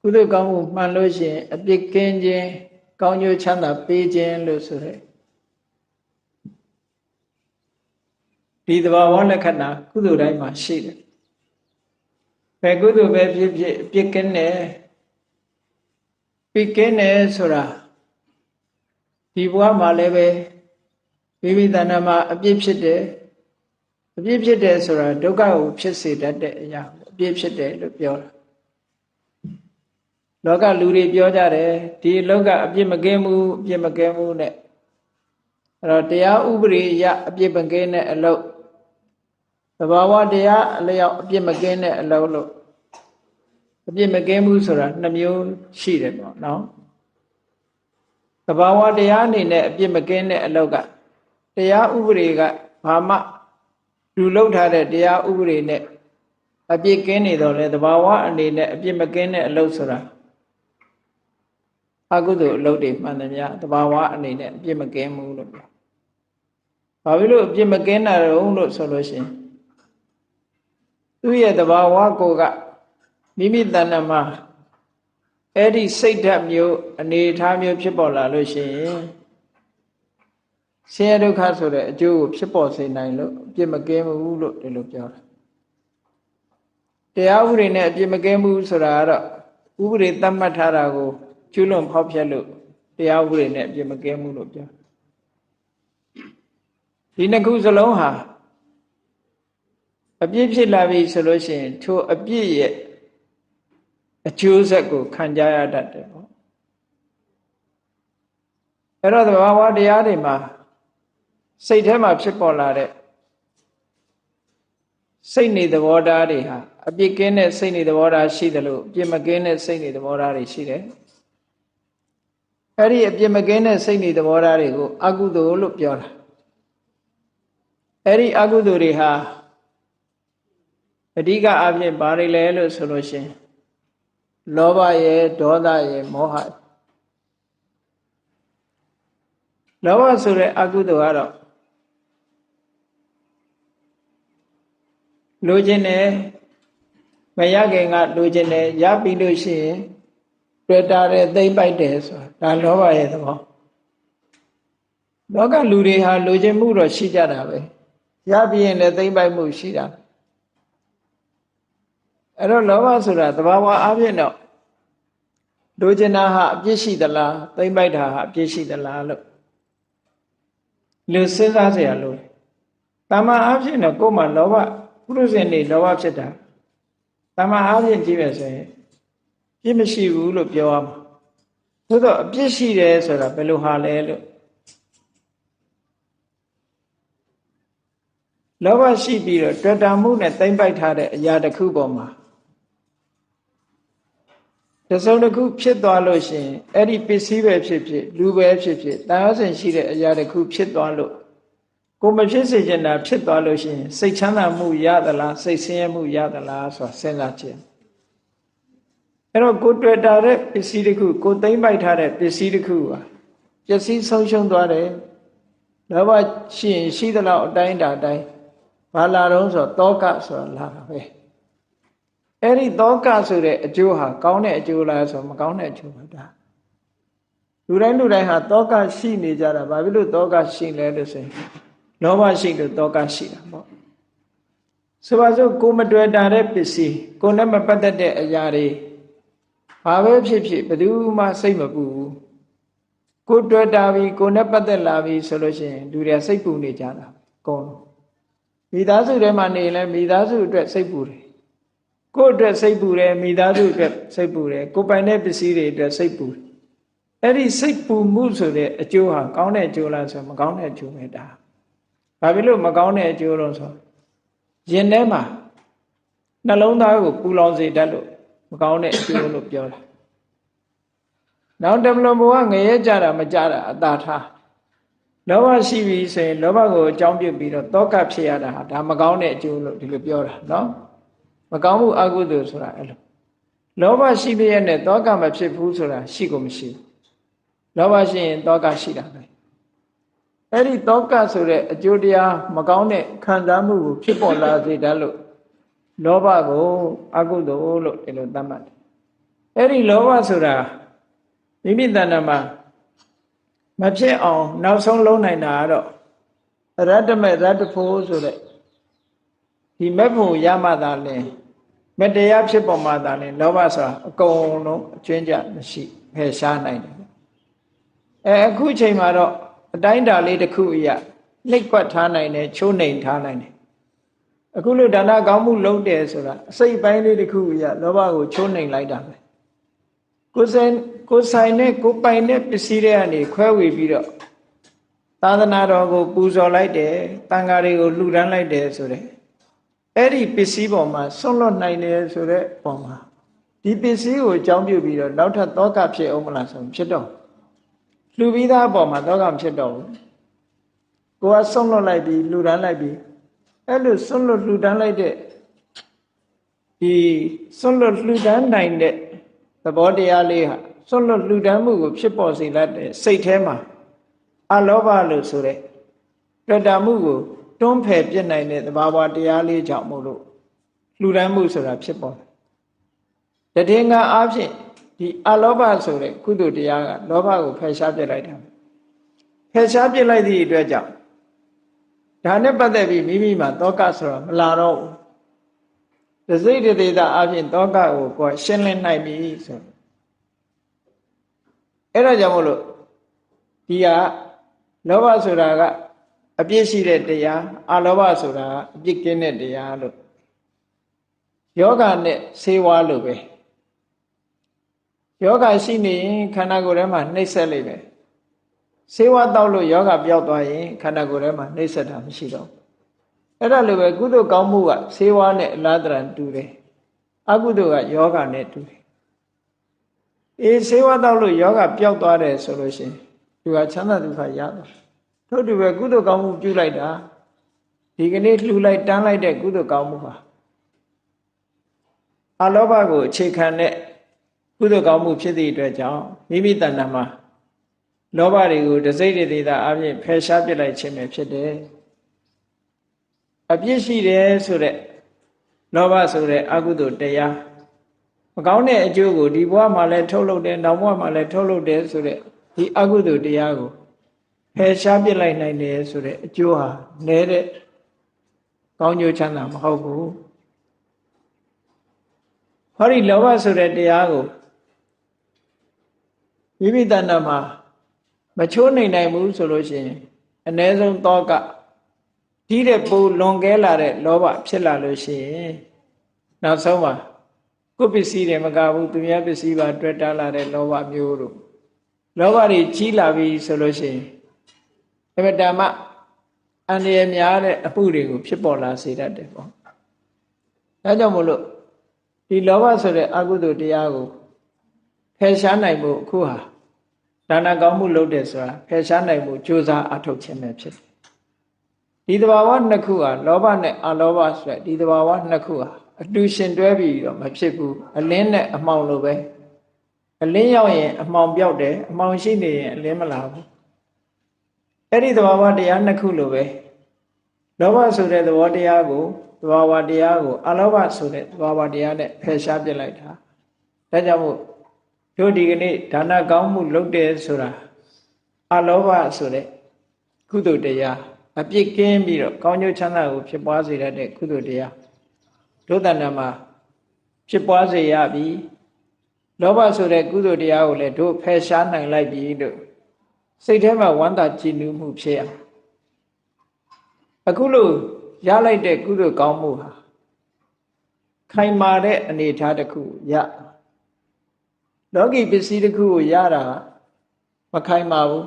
ကုသိုလ်ကောင်းမှုမှန်လို့ရှိရင်အပြစ်ကင်းခြင်းကောင်းကျိုးချမ်းသာပေးခြင်းလို့ဆိုရဲဒီသဘာဝလက္ခဏာကုသိုလ်တိုင်းမှာရှိတယ်ဘယ်ကုသိုလ်ပဲဖြစ်ဖြစ်အပြစ်ကင်းတယ်ပြစ်ကင်းတယ်ဆိုတာဒီဘဝမှာလည်းပဲမိမိတဏ္ဍာမှာအပြစ်ဖြစ်တယ်အပြစ်ဖြစ်တယ်ဆိုတာဒုက္ခကိုဖြစ်စေတတ်တဲ့အရာအပြစ်ဖြစ်တယ်လို့ပြောတာ လောကလူတွေပြောကြတယ်ဒီလောကအပြစ်မကင်းဘူးအပြစ်မကင်းဘူးနဲ့အဲ့တော့တရားဥပဒေအရအပြစ်မကင်းတဲ့အလုပ်သဘာဝတရားအလျောက်အပြစ်မကင်းတဲ့အလုပ်လို့အပြစ်မကင်းဘူးဆိုတာနှမျိုးရှိတယ်ပေါ့နော်သဘာဝတရားအနေနဲ့အပြစ်မကင်းတဲ့အလုပ်ကတရားဥပဒေကဘာမှလူလောက်ထားတဲ့တရားဥပဒေနဲ့အပြစ်ကင်းနေတော့လေသဘာဝအနေနဲ့အပြစ်မကင်းတဲ့အလုပ်ဆိုတာ အကုသိုလ်အလုပ်တွေမှန်သမျှသဘာဝအနေနဲ့အပြစ်မကင်းဘူးလို့ပြော။ဘာဖြစ်လို့အပြစ်မကင်းတာတုံးလို့ဆိုလို့ရှိရင်သူ့ရဲ့သဘာဝကိုကမိမိတဏ္ဍမှာအဲ့ဒီစိတ်ဓာတ်မျိုးအနေထားမျိုးဖြစ်ပေါ်လာလို့ရှိရင်ဆင်းရဲဒုက္ခဆိုတဲ့အကျိုးကိုဖြစ်ပေါ်စေနိုင်လို့အပြစ်မကင်းဘူးလို့ဒီလိုပြောတာတရားဥပဒေနဲ့အပြစ်မကင်းဘူးဆိုတာကတော့ဥပဒေသတ်မှတ်ထားတာကို ကျွလွန်ဖောက်ဖျက်လို့တရားဥပဒေနဲ့အပြစ်မကင်းဘူးလို့ပြောဒီနှစ်ခုစလုံးဟာအပြစ်ဖြစ်လာပြီဆိုလို့ရှိရင်ထိုအပြစ်ရဲ့အကျိုးဆက်ကိုခံကြရတတ်တယ်ပေါ့အဲ့တော့သဘာဝတရားတွေမှာစိတ်ထဲမှာဖြစ်ပေါ်လာတဲ့စိတ်နေသဘောထားတွေဟာအပြစ်ကင်းတဲ့စိတ်နေသဘောထားရှိတယ်လို့အပြစ်မကင်းတဲ့စိတ်နေသဘောထားတွေရှိတယ် အဲ့ဒီအပြစ်မကင်းတဲ့စိတ်နေသဘောထားတွေကိုအကုသိုလ်လို့ပြောတာအဲ့ဒီအကုသိုလ်တွေဟာအဓိကအဖြစ်ဘာတွေလဲလို့ဆိုလို့ရှိရင်လောဘရဲ့ဒေါသရဲ့မောဟလောဘဆိုတဲ့အကုသိုလ်ကတော့လိုချင်တယ်မရခင်ကလိုချင်တယ်ရပြီလို့ရှိရင် တွေ့တာတဲ့သိမ့်ပိုက်တယ်ဆိုတာဒါလောဘရဲ့သဘောလောကလူတွေဟာလိုချင်မှုတော့ရှိကြတာပဲရပြီးရင်လည်းသိမ့်ပိုက်မှုရှိတာအဲ့တော့လောဘဆိုတာသဘာဝအပြင်တော့လိုချင်တာဟာအပြစ်ရှိသလားသိမ့်ပိုက်တာဟာအပြစ်ရှိသလားလို့လူစဉ်းစားเสียလို့တမန်အဖြစ်တော့ကိုယ်မှာလောဘပုရုဇဉ်နေလောဘဖြစ်တာတမန်အဖြစ်ကြည့်ပဲဆိုရင် ပြစ်မရှိဘူးလို့ပြောရမှာသို့တော့အပြစ်ရှိတယ်ဆိုတာဘယ်လိုဟာလဲလို့လောဘရှိပြီးတော့တွေ့တာမှုနဲ့တိမ့်ပိုက်ထားတဲ့အရာတစ်ခုပေါ်မှာတစုံတစ်ခုဖြစ်သွားလို့ရှိရင်အဲ့ဒီပစ္စည်းပဲဖြစ်ဖြစ်လူပဲဖြစ်ဖြစ်တန်ရုံးစင်ရှိတဲ့အရာတစ်ခုဖြစ်သွားလို့ကိုမဖြစ်စေချင်တာဖြစ်သွားလို့ရှိရင်စိတ်ချမ်းသာမှုရသလားစိတ်ဆင်းရဲမှုရသလားဆိုတာစဉ်းစားကြည့် အဲ့တော့ကိုတွေ့တာတဲ့ပစ္စည်းတစ်ခုကိုသိမ့်ပိုက်ထားတဲ့ပစ္စည်းတစ်ခုပါပျက်စီးဆုံးရှုံးသွားတယ်လောဘရှိရင်ရှိသလောက်အတိုင်းတာအတိုင်းဘာလာတော့ဆိုတော့တောကဆိုတာလာတာပဲအဲ့ဒီတောကဆိုတဲ့အကျိုးဟာကောင်းတဲ့အကျိုးလားဆိုမကောင်းတဲ့အကျိုးပါဒါလူတိုင်းလူတိုင်းဟာတောကရှိနေကြတာဘာဖြစ်လို့တောကရှိလဲလို့ဆိုရင်လောဘရှိလို့တောကရှိတာပေါ့ဆိုပါစို့ကိုမတွေ့တာတဲ့ပစ္စည်းကိုနဲ့မပတ်သက်တဲ့အရာတွေ ဘာပဲဖြစ်ဖြစ်ဘယ်သူမှစိတ်မပူဘူးကိုတွေ့တာပြီကိုနဲ့ပတ်သက်လာပြီဆိုလို့ရှိရင်လူတွေစိတ်ပူနေကြတာကောင်းမိသားစုထဲမှာနေလဲမိသားစုအတွက်စိတ်ပူတယ်ကိုယ့်အတွက်စိတ်ပူတယ်မိသားစုအတွက်စိတ်ပူတယ်ကိုပိုင်တဲ့ပစ္စည်းတွေအတွက်စိတ်ပူတယ်အဲ့ဒီစိတ်ပူမှုဆိုတဲ့အကျိုးဟာကောင်းတဲ့အကျိုးလားဆိုမကောင်းတဲ့အကျိုးပဲဒါဘာဖြစ်လို့မကောင်းတဲ့အကျိုးလို့ဆိုရင်ထဲမှာနှလုံးသားကိုပူလောင်စေတတ်လို့ မကောင်းတဲ့အကျိုးလို့ပြောတာနောက်တမလွန်ဘဝငရဲကြတာမကြတာအတာထားလောဘရှိပြီဆိုရင်လောဘကိုအကြောင်းပြုပြီးတော့တောကဖြစ်ရတာဟာဒါမကောင်းတဲ့အကျိုးလို့ဒီလိုပြောတာနော်မကောင်းမှုအကုသိုလ်ဆိုတာအဲ့လိုလောဘရှိပြည့်နဲ့တောကမဖြစ်ဘူးဆိုတာရှိကိုမရှိဘူးလောဘရှိရင်တောကရှိတာပဲအဲ့ဒီတောကဆိုတဲ့အကျိုးတရားမကောင်းတဲ့ခံစားမှုကိုဖြစ်ပေါ်လာစေတတ်လို့ လောဘကိုအကုသိုလ်လို့ဒီလိုသတ်မှတ်တယ်အဲ့ဒီလောဘဆိုတာမိမိတဏ္ဍာမှာမဖြစ်အောင်နောက်ဆုံးလုံးနိုင်တာကတော့ရတ္တမေရတ္တဖို့ဆိုတဲ့ဒီမဲ့ဖို့ရမှသာလင်မတရားဖြစ်ပေါ်မှသာလင်လောဘဆိုတာအကုန်လုံးအကျွင်းကြမရှိဖယ်ရှားနိုင်တယ်အဲအခုချိန်မှာတော့အတိုင်းတာလေးတစ်ခုအရာနှိပ်ကွက်ထားနိုင်တယ်ချိုးနှိမ်ထားနိုင်တယ် အခုလိုဒါနကောင်းမှုလုပ်တယ်ဆိုတာအစိတ်ပိုင်းလေးတစ်ခုအရာလောဘကိုချိုးနှိမ်လိုက်တာပဲကိုယ်ဆိုင်ကိုယ်ဆိုင်နဲ့ကိုယ်ပိုင်တဲ့ပစ္စည်းတွေကနေခွဲဝေပြီးတော့သာသနာတော်ကိုပူဇော်လိုက်တယ်တန်ဃာတွေကိုလှူဒန်းလိုက်တယ်ဆိုတဲ့အဲ့ဒီပစ္စည်းပေါ်မှာဆွန့်လွတ်နိုင်တယ်ဆိုတဲ့ပုံမှာဒီပစ္စည်းကိုအကြောင်းပြုပြီးတော့နောက်ထပ်တောကဖြစ်အောင်မလားဆိုဖြစ်တော့လှူပြီးသားအပေါ်မှာတောကမဖြစ်တော့ဘူးကိုကဆွန့်လွတ်လိုက်ပြီးလှူဒန်းလိုက်ပြီး အဲ့လိုဆွန့်လွတ်လှူဒန်းလိုက်တဲ့ဒီဆွန့်လွတ်လှူဒန်းနိုင်တဲ့သဘောတရားလေးဟာဆွန့်လွတ်လှူဒန်းမှုကိုဖြစ်ပေါ်စေတတ်တဲ့စိတ်ထဲမှာအလောဘလို့ဆိုတဲ့တွေ့တာမှုကိုတွန်းဖယ်ပြစ်နိုင်တဲ့သဘာဝတရားလေးကြောင့်မို့လို့လှူဒန်းမှုဆိုတာဖြစ်ပေါ်တယ်တည်ငါအားဖြင့်ဒီအလောဘဆိုတဲ့ကုသိုလ်တရားကလောဘကိုဖယ်ရှားပြစ်လိုက်တာဖယ်ရှားပြစ်လိုက်သည့်အတွက်ကြောင့် ဒါနဲ့ပတ်သက်ပြီးမိမိမှာတောကဆိုတာမလာတော့ဘူးတစိတ်တရေတာအပြင်တောကကိုကိုယ်ရှင်းလင်းနိုင်ပြီဆိုအဲ့ဒါကြောင့်မို့လို့ဒီကလောဘဆိုတာကအပြစ်ရှိတဲ့တရားအလောဘဆိုတာအပြစ်ကင်းတဲ့တရားလို့ယောဂနဲ့ဆေးဝါးလို့ပဲယောဂရှိနေရင်ခန္ဓာကိုယ်ထဲမှာနှိမ့်ဆက်လိမ့်မယ် ဆေးဝါးတောက်လို့ယောဂပျောက်သွားရင်ခန္ဓာကိုယ်ထဲမှာနှိမ့်ဆက်တာမရှိတော့အဲ့ဒါလိုပဲကုသိုလ်ကောင်းမှုကဆေးဝါးနဲ့အလားတရန်တူတယ်အကုသိုလ်ကယောဂနဲ့တူတယ်အေးဆေးဝါးတောက်လို့ယောဂပျောက်သွားတယ်ဆိုလို့ရှိရင်သူကချမ်းသာဒုက္ခရတယ်ထို့တူပဲကုသိုလ်ကောင်းမှုပြုလိုက်တာဒီကနေ့လှူလိုက်တန်းလိုက်တဲ့ကုသိုလ်ကောင်းမှုဟာအလောဘကိုအခြေခံတဲ့ကုသိုလ်ကောင်းမှုဖြစ်သည့်အတွက်ကြောင့်မိမိတဏ္ဍာမှာ လောဘတွေကိုတစိမ့်တည်တာအပြင်ဖယ်ရှားပစ်လိုက်ခြင်းပဲဖြစ်တယ်အပြစ်ရှိတယ်ဆိုတဲ့လောဘဆိုတဲ့အကုသိုလ်တရားမကောင်းတဲ့အကျိုးကိုဒီဘဝမှာလည်းထုတ်လုပ်တယ်နောက်ဘဝမှာလည်းထုတ်လုပ်တယ်ဆိုတဲ့ဒီအကုသိုလ်တရားကိုဖယ်ရှားပစ်လိုက်နိုင်တယ်ဆိုတဲ့အကျိုးဟာနည်းတဲ့ကောင်းကျိုးချမ်းသာမဟုတ်ဘူးဟောဒီလောဘဆိုတဲ့တရားကိုမိမိတဏ္ဍမှာ မချိုးနိုင်နိုင်ဘူးဆိုလို့ရှိရင်အ ਨੇ ဆုံးတောကဒီတဲ့ပူလွန်ကဲလာတဲ့လောဘဖြစ်လာလို့ရှိရင်နောက်ဆုံးမှာကိုယ်ပစ္စည်းတွေမကဘူးသူများပစ္စည်းပါတွေ့တာလာတဲ့လောဘမျိုးတို့လောဘတွေကြီးလာပြီဆိုလို့ရှိရင်အမတမအန္တရာယ်များတဲ့အမှုတွေကိုဖြစ်ပေါ်လာစေတတ်တယ်ပေါ့ဒါကြောင့်မို့လို့ဒီလောဘဆိုတဲ့အကုသိုလ်တရားကိုဖယ်ရှားနိုင်ဖို့အခုဟာ ဒါနကောင်းမှုလုပ်တယ်ဆိုတာဖယ်ရှားနိုင်မှုကြိုးစားအထောက်ခြင်းပဲဖြစ်တယ်ဒီတဘာဝနှစ်ခုဟာလောဘနဲ့အလောဘဆိုတဲ့ဒီတဘာဝနှစ်ခုဟာအတူရှင်တွဲပြီးတော့မဖြစ်ဘူးအလင်းနဲ့အမှောင်လိုပဲအလင်းရောက်ရင်အမှောင်ပြောက်တယ်အမှောင်ရှိနေရင်အလင်းမလာဘူးအဲ့ဒီသဘာဝတရားနှစ်ခုလိုပဲလောဘဆိုတဲ့သဘောတရားကိုသဘာဝတရားကိုအလောဘဆိုတဲ့သဘာဝတရားနဲ့ဖယ်ရှားပြစ်လိုက်တာဒါကြောင့်မို့ တို့ဒီကနေ့ဒါနကောင်းမှုလုပ်တယ်ဆိုတာအလောဘဆိုတဲ့ကုသိုလ်တရားအပြစ်ကင်းပြီးတော့ကောင်းကျိုးချမ်းသာကိုဖြစ်ပွားစေတတ်တဲ့ကုသိုလ်တရားဒုသဏမှာဖြစ်ပွားစေရပြီလောဘဆိုတဲ့ကုသိုလ်တရားကိုလည်းတို့ဖယ်ရှားနိုင်လိုက်ပြီလို့စိတ်ထဲမှာဝမ်းသာကြည်နူးမှုဖြစ်ရအခုလို့ရလိုက်တဲ့ကုသိုလ်ကောင်းမှုဟာခိုင်မာတဲ့အနေအထားတစ်ခုရ လောကီပစ္စည်းတစ်ခုကိုရတာမခိုင်မာဘူး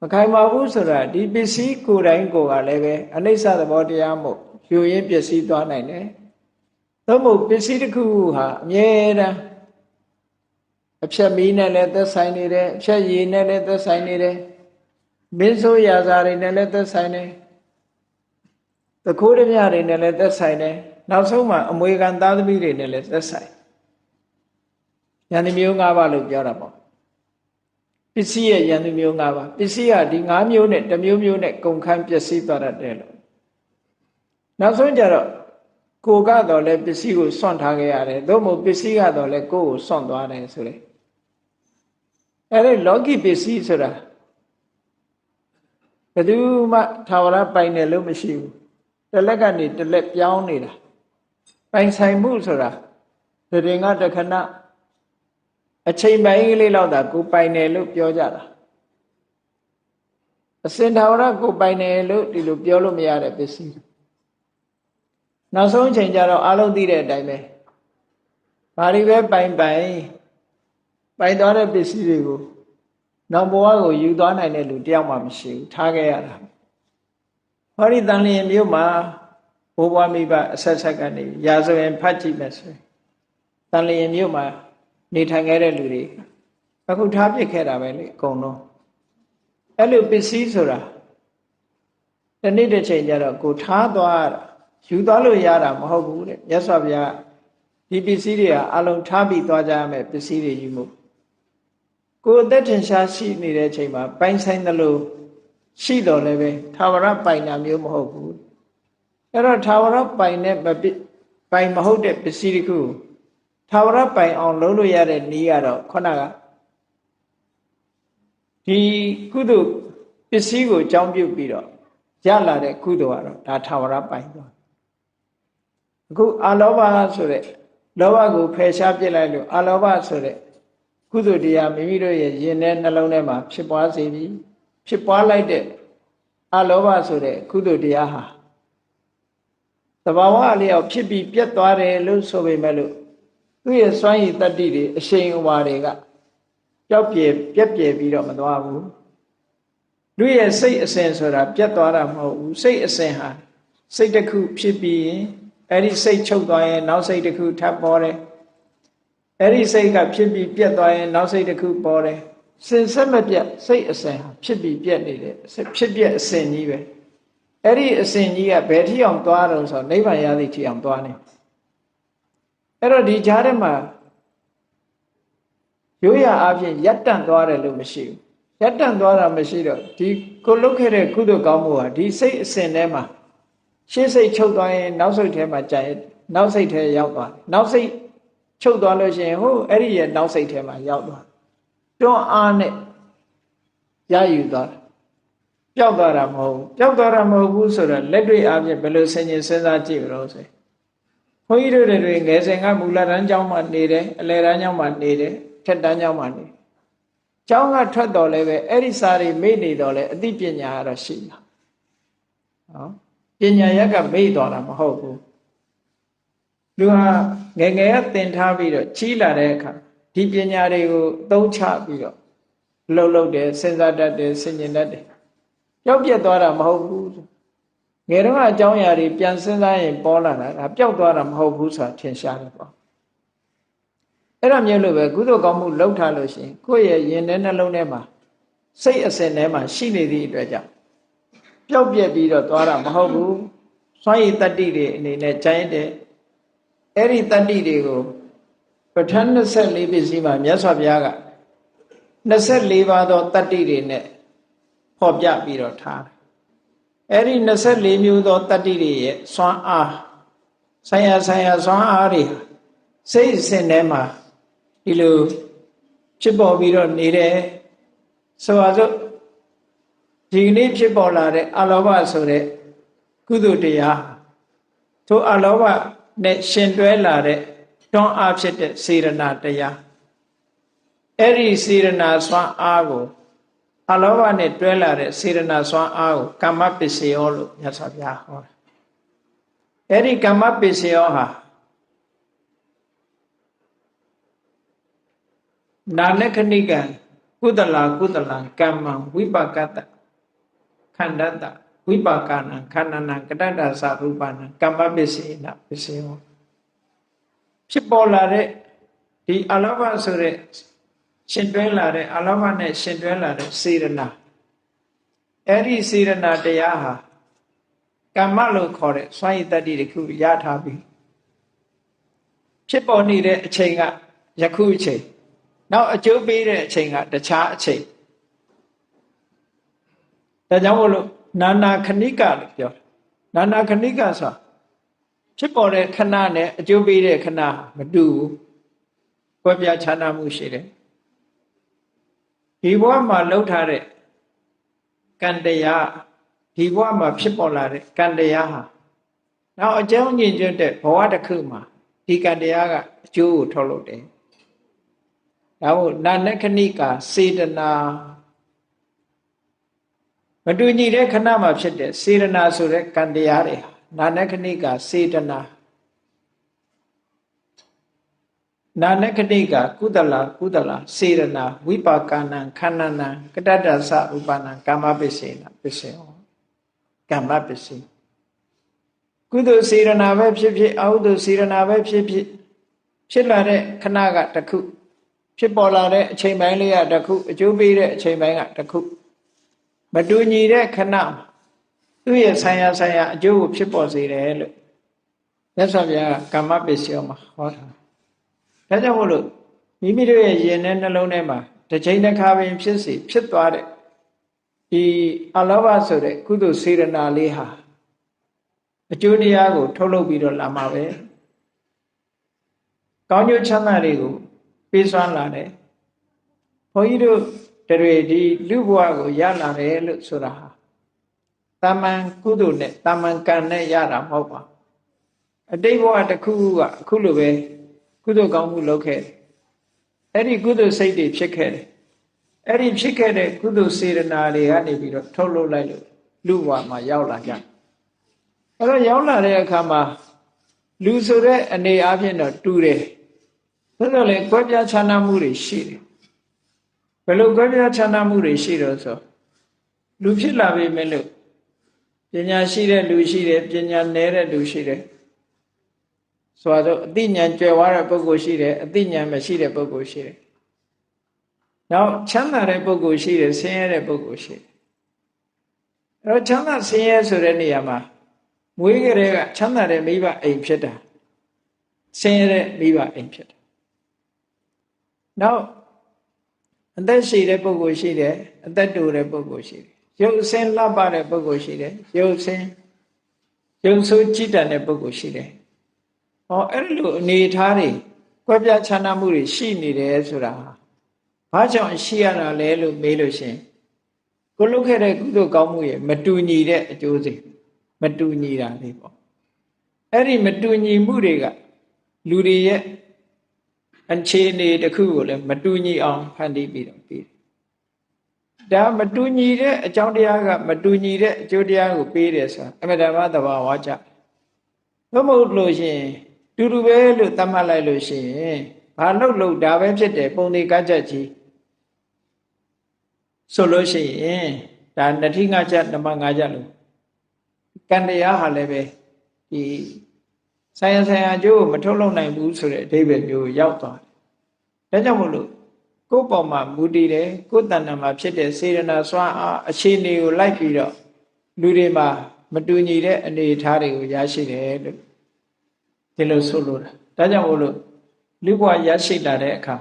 မခိုင်မာဘူးဆိုတာဒီပစ္စည်းကိုယ်တိုင်ကိုယ်ကလည်းပဲအနိစ္စသဘောတရားမို့ယူရင်းပစ္စည်းသွားနိုင်တယ်သို့မဟုတ်ပစ္စည်းတစ်ခုဟာအမြဲတမ်းအဖြတ်မီးနဲ့လည်းသက်ဆိုင်နေတယ်အဖြတ်ရည်နဲ့လည်းသက်ဆိုင်နေတယ်မင်းဆိုးရာဇာတွေနဲ့လည်းသက်ဆိုင်တယ်တခိုးရမြတွေနဲ့လည်းသက်ဆိုင်တယ်နောက်ဆုံးမှာအမွေခံသားသမီးတွေနဲ့လည်းသက်ဆိုင် ယန္တိမျိုး၅ပါးလို့ပြောတာပေါ့ပစ္စည်းရဲ့ယန္တိမျိုး၅ပါးပစ္စည်းကဒီ၅မျိုးနဲ့တစ်မျိုးမျိုးနဲ့ကုန်ခန်းပျက်စီးသွားတတ်တယ်လို့နောက်ဆုံးကြတော့ကိုကတော့လည်းပစ္စည်းကိုစွန့်ထားခဲ့ရတယ်သို့မဟုတ်ပစ္စည်းကတော့လည်းကိုယ်ကိုစွန့်သွားတယ်ဆိုလေအဲ့ဒီလောကီပစ္စည်းဆိုတာဘယ်သူမှသာဝရပိုင်တယ်လို့မရှိဘူးတစ်လက်ကနေတစ်လက်ပြောင်းနေတာပိုင်ဆိုင်မှုဆိုတာတရင်ကတခဏ အချိန်ပိုင်းကလေးလောက်သာကိုပိုင်တယ်လို့ပြောကြတာအစင်သာဝရကိုပိုင်တယ်လို့ဒီလိုပြောလို့မရတဲ့ပစ္စည်းနောက်ဆုံးအချိန်ကျတော့အလုံးသိတဲ့အတိုင်းပဲဘာတွေပဲပိုင်ပိုင်ပိုင်သွားတဲ့ပစ္စည်းတွေကိုနောက်ဘဝကိုယူသွားနိုင်တဲ့လူတယောက်မှမရှိဘူးထားခဲ့ရတာဟောဒီတန်လျင်မြို့မှာဘိုးဘွားမိဘအဆက်ဆက်ကနေရာဇဝင်ဖတ်ကြည့်မယ်ဆိုရင်တန်လျင်မြို့မှာ နေထိုင်ခဲ့တဲ့လူတွေအခုထားပစ်ခဲ့တာပဲလေအကုန်လုံးအဲ့လိုပစ္စည်းဆိုတာတနေ့တစ်ချိန်ကျတော့ကိုထားသွားတာယူသွားလို့ရတာမဟုတ်ဘူးတဲ့မြတ်စွာဘုရားဒီပစ္စည်းတွေကအလုံးထားပြီးသွားကြရမယ်ပစ္စည်းတွေယူမှုကိုအသက်ထင်ရှားရှိနေတဲ့အချိန်မှာပိုင်ဆိုင်တယ်လို့ရှိတော်လည်းပဲသာဝရပိုင်တာမျိုးမဟုတ်ဘူးအဲ့တော့သာဝရပိုင်တဲ့ပိုင်မဟုတ်တဲ့ပစ္စည်းတခု သာဝရပိုင်အောင်လုပ်လို့ရတဲ့နည်းကတော့ခုနကဒီကုသိုလ်ပစ္စည်းကိုအကြောင်းပြုပြီးတော့ရလာတဲ့ကုသိုလ်ကတော့ဒါသာဝရပိုင်သွားအခုအာလောဘဆိုတဲ့လောဘကိုဖယ်ရှားပြစ်လိုက်လို့အာလောဘဆိုတဲ့ကုသိုလ်တရားမိမိတို့ရဲ့ရင်ထဲနှလုံးထဲမှာဖြစ်ပွားစေပြီဖြစ်ပွားလိုက်တဲ့အလောဘဆိုတဲ့ကုသိုလ်တရားဟာသဘာဝအလျောက်ဖြစ်ပြီးပြတ်သွားတယ်လို့ဆိုပေမဲ့လို့ သူ့ရဲ့စွမ်းရည်တတ္တိတွေအရှိန်အဝါတွေကပျောက်ပြဲပြက်ပြဲပြီးတော့မသွားဘူးလူရဲ့စိတ်အစဉ်ဆိုတာပြတ်သွားတာမဟုတ်ဘူးစိတ်အစဉ်ဟာစိတ်တစ်ခုဖြစ်ပြီးရင်အဲ့ဒီစိတ်ချုပ်သွားရင်နောက်စိတ်တစ်ခုထပ်ပေါ်တယ်အဲ့ဒီစိတ်ကဖြစ်ပြီးပြတ်သွားရင်နောက်စိတ်တစ်ခုပေါ်တယ်စင်ဆက်မပြတ်စိတ်အစဉ်ဟာဖြစ်ပြီးပြတ်နေတယ်ဖြစ်ပြတ်အစဉ်ကြီးပဲအဲ့ဒီအစဉ်ကြီးကဘယ်ထိအောင်သွားတော့ဆိုနိဗ္ဗာန်ရသည့်ထိအောင်သွားနေ အဲ့တော့ဒီကြားထဲမှာရိုးရာအဖြစ်ရက်တန့်သွားတယ်လို့မရှိဘူးရက်တန့်သွားတာမရှိတော့ဒီကိုလုတ်ခဲ့တဲ့ကုသိုလ်ကောင်းမှုဟာဒီစိတ်အစဉ်ထဲမှာရှေ့စိတ်ချုပ်သွားရင်နောက်စိတ်ထဲမှာကြာရင်နောက်စိတ်ထဲရောက်သွားနောက်စိတ်ချုပ်သွားလို့ရှိရင်ဟိုအဲ့ဒီရဲ့နောက်စိတ်ထဲမှာရောက်သွားတွန်းအားနဲ့ရယူသွားတာပျောက်သွားတာမဟုတ်ဘူးပျောက်သွားတာမဟုတ်ဘူးဆိုတော့လက်တွေ့အပြင်ဘယ်လိုဆင်ခြင်စဉ်းစားကြည့်ကြလို့ဆို ဘုန်းကြီးတို့တွေငယ်စဉ်ကမူလတန်းကျောင်းမှာနေတယ်အလယ်တန်းကျောင်းမှာနေတယ်ထက်တန်းကျောင်းမှာနေကျောင်းကထွက်တော်လဲပဲအဲ့ဒီစာတွေမေ့နေတော်လဲအသိပညာကတော့ရှိတာနော်ပညာရက်ကမေ့တော်တာမဟုတ်ဘူးလူဟာငယ်ငယ်ကသင်ထားပြီးတော့ကြီးလာတဲ့အခါဒီပညာတွေကိုသုံးချပြီးတော့လှုပ်လှုပ်တယ်စဉ်းစားတတ်တယ်ဆင်ခြင်တတ်တယ်ကြောက်ပြက်သွားတာမဟုတ်ဘူး ငယ်တော့အကြောင်းအရာတွေပြန်စဉ်းစားရင်ပေါ်လာတာဒါပျောက်သွားတာမဟုတ်ဘူးဆိုတာထင်ရှားတယ်ပေါ့အဲ့ဒါမျိုးလို့ပဲကုသိုလ်ကောင်းမှုလုပ်ထားလို့ရှိရင်ကိုယ့်ရဲ့ရင်ထဲနှလုံးထဲမှာစိတ်အစဉ်ထဲမှာရှိနေသည့်အတွက်ကြောင့်ပျောက်ပြက်ပြီးတော့သွားတာမဟုတ်ဘူးစွမ်းရည်တတ္တိတွေအနေနဲ့ကျင့်တဲ့အဲ့ဒီတတ္တိတွေကိုပဋ္ဌာန်း24ပစ္စည်းမှာမြတ်စွာဘုရားက24ပါးသောတတ္တိတွေနဲ့ဖော်ပြပြီးတော့ထားတယ် အဲ့ဒီ24မျိုးသောတတ္တိတွေရဲ့စွမ်းအားဆိုင်ရာဆိုင်ရာစွမ်းအားတွေစိတ်အစဉ်ထဲမှာဒီလိုဖြစ်ပေါ်ပြီးတော့နေတယ်ဆိုပါစို့ဒီကနေ့ဖြစ်ပေါ်လာတဲ့အလောဘဆိုတဲ့ကုသိုလ်တရားထိုအလောဘနဲ့ရှင်တွဲလာတဲ့တွန်းအားဖြစ်တဲ့စေရနာတရားအဲ့ဒီစေရနာစွမ်းအားကို အလောဘနဲ့တွဲလာတဲ့စေရနာစွမ်းအားကိုကမ္မပစ္စယောလို့မြတ်စွာဘုရားဟောတာအဲ့ဒီကမ္မပစ္စယောဟာနာနခဏိကံကုသလာကုသလံကမ္မံဝိပါကတခန္ဓတဝိပါကနံခန္ဓနာကတ္တသရူပနာကမ္မပစ္စေနပစ္စေယောဖြစ်ပေါ်လာတဲ့ဒီအလောဘဆိုတဲ့ ရှင်တွဲလာတဲ့အလောဘနဲ့ရှင်တွဲလာတဲ့စေရနာအဲ့ဒီစေရနာတရားဟာကမ္မလို့ခေါ်တဲ့စွမ်းရည်တတ္တိတစ်ခုရထားပြီဖြစ်ပေါ်နေတဲ့အချိန်ကယခုအချိန်နောက်အကျိုးပေးတဲ့အချိန်ကတခြားအချိန်ဒါကြောင့်မို့လို့နာနာခဏိကလို့ပြောနာနာခဏိကဆိုဖြစ်ပေါ်တဲ့ခဏနဲ့အကျိုးပေးတဲ့ခဏမတူဘူးကွဲပြားခြားနားမှုရှိတယ် ဒီဘဝမှာလှုပ်ထားတဲ့ကံတရားဒီဘဝမှာဖြစ်ပေါ်လာတဲ့ကံတရားဟာနောက်အကြောင်းညင်ကျွတ်တဲ့ဘဝတစ်ခုမှာဒီကံတရားကအကျိုးကိုထုတ်လုပ်တယ်ဒါမို့နာနခဏိကာစေတနာမတူညီတဲ့ခဏမှာဖြစ်တဲ့စေတနာဆိုတဲ့ကံတရားတွေနာနခဏိကာစေတနာ နာနခဏိကာကုသလကုသလစေရနာဝိပါကနံခန္နနံကတ္တတ္တသဥပနံကာမပစ္စေနပစ္စေဟောကမ္မပစ္စေကုသိုလ်စေရနာပဲဖြစ်ဖြစ်အဟုသိုလ်စေရနာပဲဖြစ်ဖြစ်ဖြစ်လာတဲ့ခဏကတစ်ခု ဖြစ်ပေါ်လာတဲ့အချိန်ပိုင်းလေးကတစ်ခုအကျိုးပေးတဲ့အချိန်ပိုင်းကတစ်ခုမတူညီတဲ့ခဏသူ့ရဲ့ဆိုင်ရာဆိုင်ရာအကျိုးကိုဖြစ်ပေါ်စေတယ်လို့မြတ်စွာဘုရားကကမ္မပစ္စယောမှာဟောတာ ဒါကြောင့်မို့လို့မိမိတို့ရဲ့ရင်ထဲနှလုံးထဲမှာတစ်ချိန်တစ်ခါပင်ဖြစ်စီဖြစ်သွားတဲ့ဒီအလောဘဆိုတဲ့ကုသိုလ်စေရနာလေးဟာအကျိုးတရားကို ထုတ်လုပ်ပြီးတော့လာမှာပဲကောင်းကျိုးချမ်းသာတွေကိုပေးစွမ်းလာတယ်ဘုန်းကြီးတို့တွေဒီလူဘဝကိုရလာတယ်လို့ဆိုတာဟာတာမန်ကုသိုလ်နဲ့တာမန်ကံနဲ့ရတာမဟုတ်ပါအတိတ်ဘဝတစ်ခုခုကအခုလိုပဲ ကုသိုလ်ကောင်းမှုလုပ်ခဲ့တယ်အဲ့ဒီကုသိုလ်စိတ်တွေဖြစ်ခဲ့တယ်အဲ့ဒီဖြစ်ခဲ့တဲ့ကုသိုလ်စေတနာတွေကနေပြီးတော့ထုတ်လုပ်လိုက်လို့လူဘဝမှာရောက်လာကြအဲ့တော့ရောက်လာတဲ့အခါမှာလူဆိုတဲ့အနေအချင်းတော့တူတယ်ဒါဆိုလေကွဲပြားခြားနားမှုတွေရှိတယ်ဘယ်လိုကွဲပြားခြားနားမှုတွေရှိတော့ဆိုလူဖြစ်လာပြီမဲ့လို့ပညာရှိတဲ့လူရှိတယ်ပညာနည်းတဲ့လူရှိတယ် ဆိုတော့အသိဉာဏ်ကျွယ်ဝတဲ့ပုဂ္ဂိုလ်ရှိတယ်အသိဉာဏ်မရှိတဲ့ပုဂ္ဂိုလ်ရှိတယ်နောက်ချမ်းသာတဲ့ပုဂ္ဂိုလ်ရှိတယ်ဆင်းရဲတဲ့ပုဂ္ဂိုလ်ရှိတယ်အဲ့တော့ချမ်းသာဆင်းရဲဆိုတဲ့နေရာမှာမွေးကြတဲ့ကချမ်းသာတဲ့မိဘအိမ်ဖြစ်တာဆင်းရဲတဲ့မိဘအိမ်ဖြစ်တာနောက်အသက်ရှိတဲ့ပုဂ္ဂိုလ်ရှိတယ်အသက်တူတဲ့ပုဂ္ဂိုလ်ရှိတယ်ရုပ်ဆင်းလှပတဲ့ပုဂ္ဂိုလ်ရှိတယ်ရုပ်ဆင်းရုပ်ဆိုးကြည်တတ်တဲ့ပုဂ္ဂိုလ်ရှိတယ် ဟောအဲ့လိုအနေထားတွေကွဲပြားခြားနားမှုတွေရှိနေတယ်ဆိုတာဘာကြောင့်ရှိရတာလဲလို့မေးလို့ရှင်ကိုလုပ်ခဲ့တဲ့ကုသိုလ်ကောင်းမှုရဲ့မတူညီတဲ့အကျိုးစိမတူညီတာလေးပေါ့အဲ့ဒီမတူညီမှုတွေကလူတွေရဲ့အခြေအနေတစ်ခုကိုလည်းမတူညီအောင်ဖန်တီးပြီးတော့ပြီးဒါမတူညီတဲ့အကြောင်းတရားကမတူညီတဲ့အကျိုးတရားကိုပေးတယ်ဆိုတာအမှန်တမ်းသဘာဝကြဘမဟုတ်လို့ရှိရင် တူတူပဲလို့သတ်မှတ်လိုက်လို့ရှိရင်ဘာလို့လို့ဒါပဲဖြစ်တယ်ပုံသေးကကြကြီးဆိုလို့ရှိရင်ဒါနတိငါချက်ဓမ္မငါချက်လို့ကံတရားဟာလည်းပဲဒီဆိုင်ရဆိုင်ရအကျိုးကိုမထုတ်လုပ်နိုင်ဘူးဆိုတဲ့အဓိပ္ပာယ်မျိုးရောက်သွားတယ်ဒါကြောင့်မို့လို့ကိုယ်ပေါ်မှာမူတည်တယ်ကိုယ်တဏ္ဍာမှာဖြစ်တဲ့စေရနာစွမ်းအားအခြေအနေကိုလိုက်ပြီးတော့လူတွေမှာမတူညီတဲ့အနေအထားတွေကိုရရှိတယ်လို့ ဒီလိုဆိုလို့ဒါကြောင့်မို့လို့လူဘဝရရှိလာတဲ့အခါ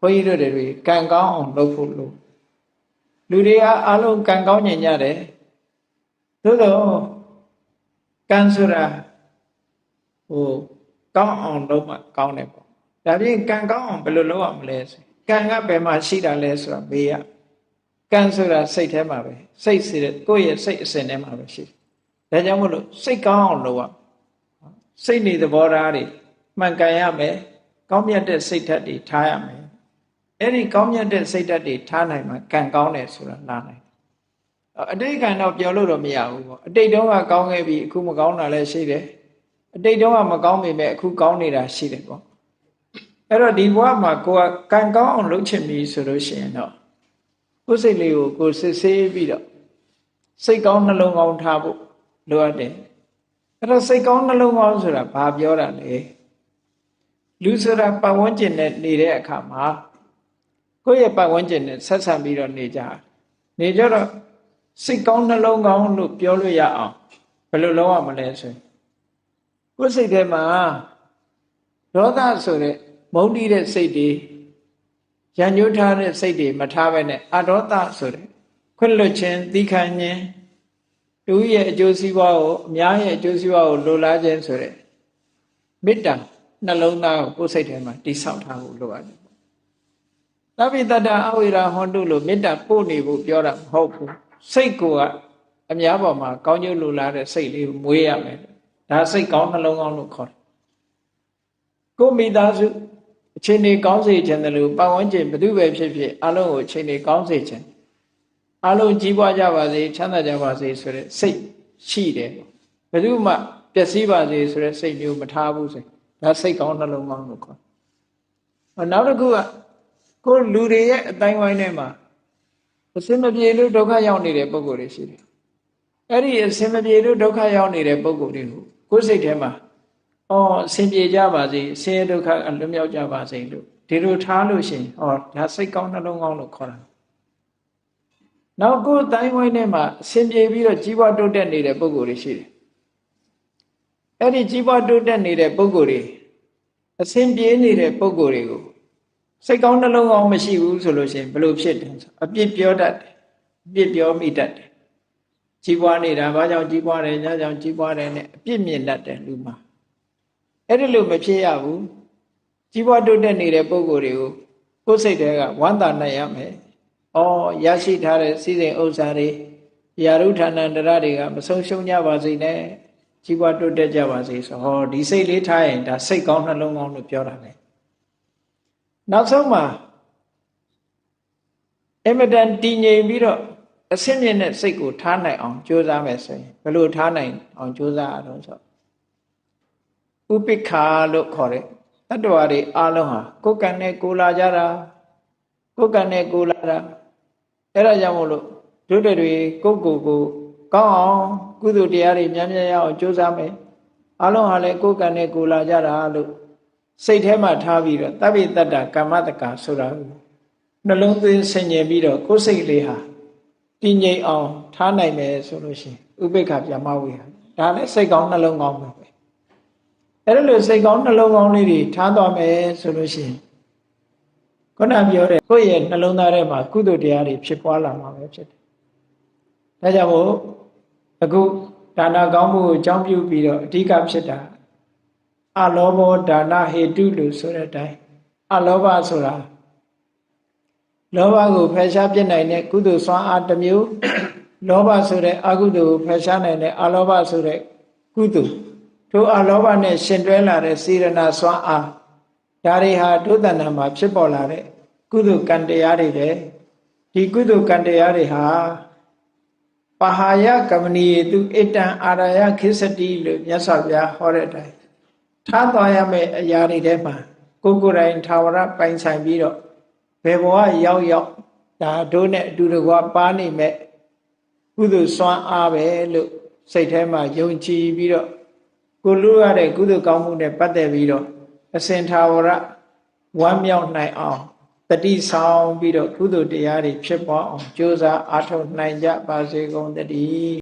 ဘုန်းကြီးတို့တွေကံကောင်းအောင်လုပ်ဖို့လို့လူတွေကအလုံးကံကောင်းညင်ကြတယ်သို့တော့ကံဆိုတာဟိုကောင်းအောင်လုပ်မှကောင်းတယ်ပေါ့ဒါပြင်ကံကောင်းအောင်ဘယ်လိုလုပ်ရမလဲဆိုကံကဘယ်မှာရှိတာလဲဆိုတာမေးရကံဆိုတာစိတ်ထဲမှာပဲစိတ်စီကိုယ့်ရဲ့စိတ်အစဉ်ထဲမှာပဲရှိတယ်ဒါကြောင့်မို့လို့စိတ်ကောင်းအောင်လုပ်ရ စိတ်နေသဘောထားတွေမှန်ကန်ရမယ်ကောင်းမြတ်တဲ့စိတ်ဓာတ်တွေထားရမယ်အဲ့ဒီကောင်းမြတ်တဲ့စိတ်ဓာတ်တွေထားနိုင်မှကံကောင်းတယ်ဆိုတာနားနိုင်အတိတ်ကံတော့ပြောလို့တော့မရဘူးပေါ့အတိတ်တုန်းကကောင်းခဲ့ပြီအခုမကောင်းတာလည်းရှိတယ်အတိတ်တုန်းကမကောင်းပေမဲ့အခုကောင်းနေတာရှိတယ်ပေါ့အဲ့တော့ဒီဘဝမှာကိုကကံကောင်းအောင်လုပ်ချင်ပြီဆိုလို့ရှိရင်တော့ကိုယ်စိတ်လေးကိုကိုစစ်ဆေးပြီးတော့စိတ်ကောင်းနှလုံးကောင်းထားဖို့လိုအပ်တယ် အဲ့တော့စိတ်ကောင်းနှလုံးကောင်းဆိုတာဘာပြောတာလဲလူဆိုတာပတ်ဝန်းကျင်နဲ့နေတဲ့အခါမှာကိုယ့်ရဲ့ပတ်ဝန်းကျင်နဲ့ဆက်ဆံပြီးတော့နေကြနေကြတော့စိတ်ကောင်းနှလုံးကောင်းလို့ပြောလို့ရအောင်ဘယ်လိုလုပ်ရမလဲဆိုရင်ကိုယ်စိတ်ထဲမှာဒေါသဆိုတဲ့မုန်းတီးတဲ့စိတ်တွေရံညှိုးထားတဲ့စိတ်တွေမထားဘဲနဲ့အဒေါသဆိုတဲ့ခွင့်လွတ်ခြင်းသီခံခြင်း တူရဲ့အကျိုးစီးပွားကိုအများရဲ့အကျိုးစီးပွားကိုလိုလားခြင်းဆိုတဲ့မေတ္တာနှလုံးသားကိုကိုယ်စိတ်ထဲမှာတည်ဆောက်ထားဖို့လိုအပ်တယ်ပေါ့သဗ္ဗိတ္တအဝိရာဟောတုလို့မေတ္တာပို့နေဖို့ပြောတာမဟုတ်ဘူးစိတ်ကိုကအများပေါ်မှာကောင်းကျိုးလိုလားတဲ့စိတ်လေးကိုမွေးရမယ်ဒါစိတ်ကောင်းနှလုံးကောင်းလို့ခေါ်တယ်ကိုယ်မိသားစုအချိန်တွေကောင်းစေခြင်းတယ်လို့ပတ်ဝန်းကျင်ဘယ်သူပဲဖြစ်ဖြစ်အလုံးကိုအချိန်တွေကောင်းစေခြင်း အလုံးကြီးပွားကြပါစေချမ်းသာကြပါစေဆိုတဲ့စိတ်ရှိတယ်ဘယ်သူမှပျက်စီးပါစေဆိုတဲ့စိတ်မျိုးမထားဘူးဆိုဒါစိတ်ကောင်းနှလုံးကောင်းလို့ခေါ်တယ်နောက်တစ်ခုကကိုယ်လူတွေရဲ့အတိုင်းဝိုင်းထဲမှာအစင်မပြေလို့ဒုက္ခရောက်နေတဲ့ပုံကိုယ်တွေရှိတယ်အဲ့ဒီအစင်မပြေလို့ဒုက္ခရောက်နေတဲ့ပုံကိုယ်တွေကိုကိုယ်စိတ်ထဲမှာအော်အစင်ပြေကြပါစေဆင်းရဲဒုက္ခအလွတ်မြောက်ကြပါစေလို့ဒီလိုထားလို့ရှိရင်ဟောဒါစိတ်ကောင်းနှလုံးကောင်းလို့ခေါ်တာ နောက်ကိုယ်တိုင်းဝိုင်းထဲမှာအစင်ပြေပြီးတော့ကြီးပွားတိုးတက်နေတဲ့ပုံကိုယ်တွေရှိတယ်အဲ့ဒီကြီးပွားတိုးတက်နေတဲ့ပုံကိုယ်တွေအစင်ပြေနေတဲ့ပုံကိုယ်တွေကိုစိတ်ကောင်းနှလုံးကောင်းမရှိဘူးဆိုလို့ရှိရင်ဘယ်လိုဖြစ်တယ်ဆိုအပြစ်ပြောတတ်တယ်အပြစ်ပြောမိတတ်တယ်ကြီးပွားနေတာဘာကြောင့်ကြီးပွားတယ်ညာကြောင့်ကြီးပွားတယ်နဲ့အပြစ်မြင်တတ်တယ်လူမှာအဲ့ဒီလိုမဖြစ်ရဘူးကြီးပွားတိုးတက်နေတဲ့ပုံကိုယ်တွေကိုကိုယ်စိတ်ထဲကဝမ်းသာနိုင်ရမယ်။ အော်ရရှိထားတဲ့စီစဉ်ဥစ္စာတွေယာရုဌာဏန္တရတွေကမဆုံးရှုံးကြပါစေနဲ့ကြီးပွားတိုးတက်ကြပါစေဆိုဟောဒီစိတ်လေးထားရင်ဒါစိတ်ကောင်းနှလုံးကောင်းလို့ပြောတာပဲ။နောက်ဆုံးမှာအမတန်တည်ငြိမ်ပြီးတော့အစင်းမြင့်တဲ့စိတ်ကိုထားနိုင်အောင်ကြိုးစားမယ်ဆိုရင်ဘယ်လိုထားနိုင်အောင်ကြိုးစားရအောင်ဆိုဥပိ္ပခာလို့ခေါ်တယ်တတ္တဝါတွေအားလုံးဟာကိုယ်ကံနဲ့ကိုလာကြတာကိုယ်ကံနဲ့ကိုလာတာ အဲ့ဒါကြောင့်မို့လို့တို့တွေကိုယ့်ကိုယ်ကိုကောင်းအောင်ကုသိုလ်တရားတွေများများရအောင်ကြိုးစားမယ်အားလုံးဟာလည်းကိုယ်ကံနဲ့ကိုလာကြတာလို့စိတ်ထဲမှာထားပြီးတော့တပိတ္တကမ္မတကာဆိုတာနှလုံးသွင်းဆင်ញင်ပြီးတော့ကိုယ်စိတ်လေးဟာတည်ငြိမ်အောင်ထားနိုင်မယ်ဆိုလို့ရှိရင်ဥပိ္ပခာပြမဝေဟာဒါလည်းစိတ်ကောင်းနှလုံးကောင်းပဲအဲ့ဒါလို့စိတ်ကောင်းနှလုံးကောင်းလေးတွေထားသွားမယ်ဆိုလို့ရှိရင် ခုနပြောတဲ့ကိုယ့်ရဲ့နှလုံးသားထဲမှာကုသိုလ်တရားတွေဖြစ်ပွားလာမှာပဲဖြစ်တယ်။ဒါကြောင့်မို့အခုဒါနကောင်းမှုကိုအကြောင်းပြုပြီးတော့အဓိကဖြစ်တာအလောဘောဒါနဟေတုလို့ဆိုတဲ့အတိုင်းအလောဘဆိုတာလောဘကိုဖယ်ရှားပြစ်နိုင်တဲ့ကုသိုလ်စွမ်းအားတစ်မျိုးလောဘဆိုတဲ့အကုသိုလ်ကိုဖယ်ရှားနိုင်တဲ့အလောဘဆိုတဲ့ကုသိုလ်ထိုအလောဘနဲ့ရှင်တွဲလာတဲ့စေရနာစွမ်းအား ဒါတွေဟာဒုသဏ္ဍာန်မှာဖြစ်ပေါ်လာတဲ့ကုသိုလ်ကံတရားတွေပဲဒီကုသိုလ်ကံတရားတွေဟာပဟာယကမဏီတုအတံအာရယခိစတိလို့မြတ်စွာဘုရားဟောတဲ့အတိုင်းထားသွားရမယ့်အရာတွေထဲမှာကိုယ်ကိုယ်တိုင်ထာဝရပိုင်ဆိုင်ပြီးတော့ဘယ်ဘဝရောက်ရောက်ဒါတို့နဲ့အတူတကွပါနေမဲ့ကုသိုလ်စွမ်းအားပဲလို့စိတ်ထဲမှာယုံကြည်ပြီးတော့ကိုလူရတဲ့ကုသိုလ်ကောင်းမှုနဲ့ပတ်သက်ပြီးတော့ အစင်ထာဝရဝမ်းမြောက်နိုင်အောင်တတိဆောင်ပြီးတော့ကုသိုလ်တရားတွေဖြစ်ပေါ်အောင်ကြိုးစားအားထုတ်နိုင်ကြပါစေကုန်သတည်း